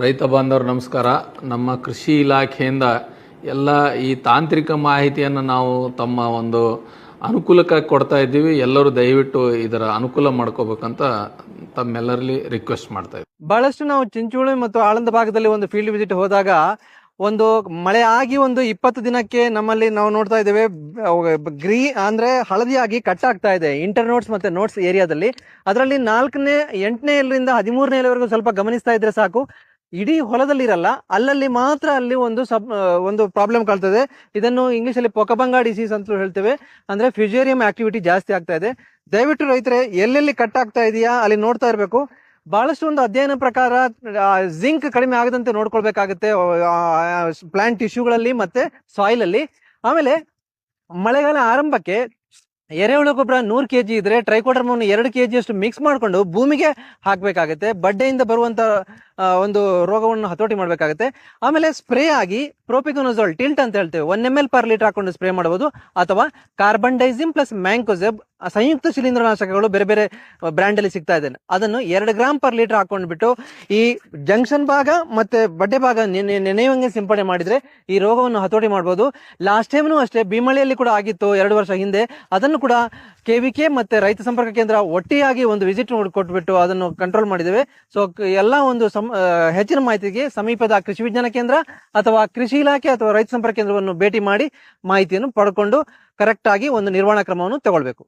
ರೈತ ಬಾಂಧವರು ನಮಸ್ಕಾರ. ನಮ್ಮ ಕೃಷಿ ಇಲಾಖೆಯಿಂದ ಎಲ್ಲ ಈ ತಾಂತ್ರಿಕ ಮಾಹಿತಿಯನ್ನು ನಾವು ತಮ್ಮ ಒಂದು ಅನುಕೂಲಕ್ಕಾಗಿ ಕೊಡ್ತಾ ಇದ್ದೀವಿ. ಎಲ್ಲರೂ ದಯವಿಟ್ಟು ಇದರ ಅನುಕೂಲ ಮಾಡ್ಕೋಬೇಕಂತ ತಮ್ಮೆಲ್ಲರಲ್ಲಿ ರಿಕ್ವೆಸ್ಟ್ ಮಾಡ್ತಾ ಇದ್ದೀವಿ. ಬಹಳಷ್ಟು ನಾವು ಚಿಂಚೋಳಿ ಮತ್ತು ಆಳಂದ ಭಾಗದಲ್ಲಿ ಒಂದು ಫೀಲ್ಡ್ ವಿಸಿಟ್ ಹೋದಾಗ ಒಂದು ಮಳೆ ಆಗಿ ಒಂದು ಇಪ್ಪತ್ತು ದಿನಕ್ಕೆ ನಮ್ಮಲ್ಲಿ ನಾವು ನೋಡ್ತಾ ಇದ್ದೇವೆ. ಗ್ರೀ ಅಂದ್ರೆ ಹಳದಿಯಾಗಿ ಕಟ್ ಆಗ್ತಾ ಇದೆ. ಇಂಟರ್ ನೋಟ್ಸ್ ಮತ್ತೆ ನೋಟ್ಸ್ ಏರಿಯಾದಲ್ಲಿ. ಅದರಲ್ಲಿ ನಾಲ್ಕನೇ, ಎಂಟನೇ ಹದಿಮೂರನೇ ಎಲ್ಲವರೆಗೂ ಸ್ವಲ್ಪ ಗಮನಿಸ್ತಾ ಇದ್ರೆ ಸಾಕು. ಇಡೀ ಹೊಲದಲ್ಲಿ ಇರಲ್ಲ ಅಲ್ಲಲ್ಲಿ ಮಾತ್ರ ಅಲ್ಲಿ ಒಂದು ಸಬ್ ಒಂದು ಪ್ರಾಬ್ಲಮ್ ಕಾಣ್ತದೆ. ಇದನ್ನು ಇಂಗ್ಲೀಷಲ್ಲಿ ಪೊಕಬಂಗ ಡಿಸೀಸ್ ಅಂತ ಹೇಳ್ತೇವೆ. ಅಂದ್ರೆ ಫ್ಯೂಜೇರಿಯಂ ಆಕ್ಟಿವಿಟಿ ಜಾಸ್ತಿ ಆಗ್ತಾ ಇದೆ. ದಯವಿಟ್ಟು ರೈತರೆ ಎಲ್ಲೆಲ್ಲಿ ಕಟ್ ಆಗ್ತಾ ಇದೆಯಾ ಅಲ್ಲಿ ನೋಡ್ತಾ ಇರಬೇಕು. ಬಹಳಷ್ಟು ಒಂದು ಅಧ್ಯಯನ ಪ್ರಕಾರ ಜಿಂಕ್ ಕಡಿಮೆ ಆಗದಂತೆ ನೋಡ್ಕೊಳ್ಬೇಕಾಗುತ್ತೆ ಪ್ಲಾಂಟ್ ಟಿಶ್ಯೂಗಳಲ್ಲಿ ಮತ್ತೆ ಸಾಯಿಲ್ ಅಲ್ಲಿ. ಆಮೇಲೆ ಮಳೆಗಾಲ ಆರಂಭಕ್ಕೆ ಎರೆಹುಳು ಗೊಬ್ಬರ ನೂರು ಕೆ ಜಿ ಇದ್ರೆ ಟ್ರೈಕೋಡರ್ಮವನ್ನು ಎರಡು ಕೆ ಅಷ್ಟು ಮಿಕ್ಸ್ ಮಾಡಿಕೊಂಡು ಭೂಮಿಗೆ ಹಾಕಬೇಕಾಗುತ್ತೆ. ಬಡ್ಡೆಯಿಂದ ಬರುವಂತ ಆ, ಒಂದು ರೋಗವನ್ನು ಹತೋಟಿ ಮಾಡಬೇಕಾಗುತ್ತೆ. ಆಮೇಲೆ ಸ್ಪ್ರೇ ಆಗಿ ಪ್ರೋಪಿಕೊನೋಜೋಲ್ ಟಿಲ್ಟ್ ಅಂತ ಹೇಳ್ತೇವೆ. One M L per litre ಹಾಕೊಂಡು ಸ್ಪ್ರೇ ಮಾಡಬಹುದು ಅಥವಾ ಕಾರ್ಬನ್ ಡೈಸಿಮ್ ಪ್ಲಸ್ ಮ್ಯಾಂಕೋಸೆಬ್ ಸಂಯುಕ್ತ ಶಿಲೀಂಧ್ರನಾಶಕಗಳು ಬೇರೆ ಬೇರೆ ಬ್ರ್ಯಾಂಡ್ ಅಲ್ಲಿ ಸಿಗ್ತಾ ಇದೆ. ಅದನ್ನು ಎರಡು ಗ್ರಾಮ್ ಪರ್ ಲೀಟರ್ ಹಾಕೊಂಡ್ಬಿಟ್ಟು ಈ ಜಂಕ್ಷನ್ ಭಾಗ ಮತ್ತೆ ಬಡ್ಡೆ ಭಾಗ ನೆನೆ ನೆನೆಯುವಂಗೆ ಸಿಂಪಡಣೆ ಮಾಡಿದ್ರೆ ಈ ರೋಗವನ್ನು ಹತೋಟಿ ಮಾಡಬಹುದು ಲಾಸ್ಟ್ ಟೈಮ್ನು ಅಷ್ಟೇ ಭೀಮಳಿಯಲ್ಲಿ ಕೂಡ ಆಗಿತ್ತು ಎರಡು ವರ್ಷ ಹಿಂದೆ. ಅದನ್ನು ಕೂಡ ಕೆ ವಿ ಕೆ ಮತ್ತೆ ರೈತ ಸಂಪರ್ಕ ಕೇಂದ್ರ ಒಟ್ಟಿಯಾಗಿ ಒಂದು ವಿಸಿಟ್ ಕೊಟ್ಬಿಟ್ಟು ಅದನ್ನು ಕಂಟ್ರೋಲ್ ಮಾಡಿದ್ದೇವೆ. ಸೊ ಎಲ್ಲ ಒಂದು ಹೆಚ್ಚಿನ ಮಾಹಿತಿಗೆ ಸಮೀಪದ ಕೃಷಿ ವಿಜ್ಞಾನ ಕೇಂದ್ರ ಅಥವಾ ಕೃಷಿ ಇಲಾಖೆ ಅಥವಾ ರೈತ ಸಂಪರ್ಕ ಕೇಂದ್ರವನ್ನು ಭೇಟಿ ಮಾಡಿ ಮಾಹಿತಿಯನ್ನು ಪಡ್ಕೊಂಡು ಕರೆಕ್ಟ್ ಆಗಿ ಒಂದು ನಿರ್ವಹಣಾ ಕ್ರಮವನ್ನು ತಗೊಳ್ಬೇಕು.